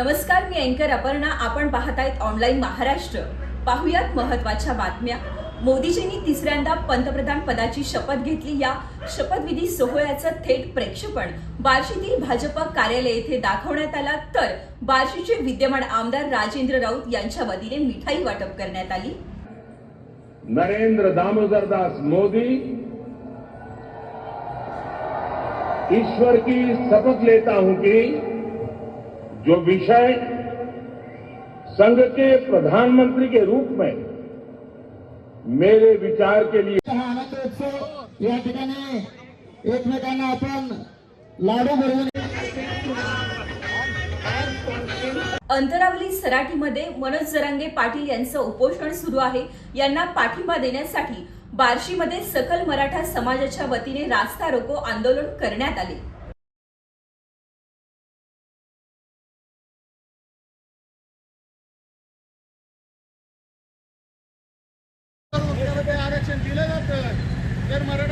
नमस्कार मी अँकर अपर्णा. आपण पाहत आहेत ऑनलाईन महाराष्ट्र. पाहुयात महत्त्वाच्या बातम्या. मोदीजींनी तिसऱ्यांदा पंतप्रधान पदाची शपथ घेतली. या शपथविधी सोहळ्याचं थेट प्रेक्षेपण बार्शीतील भाजप कार्यालय येथे दाखवण्यात आला. तर बार्शीचे विद्यमान आमदार राजेंद्र राऊत यांच्या वतीने मिठाई वाटप करण्यात आली. नरेंद्र दामोदर दास मोदी ईश्वर की शपथ लेता हूं की जो विषय संघ के प्रधानमंत्री के रूप में मेरे विचार के लिए आनंद उत्सव या ठिकाणी एकमेकांना आपण लाडू भरवून अंतरावली सराटीमध्ये मनोज जरांगे पाटील यांचं उपोषण सुरू आहे. यांना पाठिंबा देण्यासाठी बार्शीमध्ये सकल मराठा समाजाच्या वतीने रास्ता रोको आंदोलन करण्यात आले. मध्ये आरक्षण दिलं जातं. तर मराठा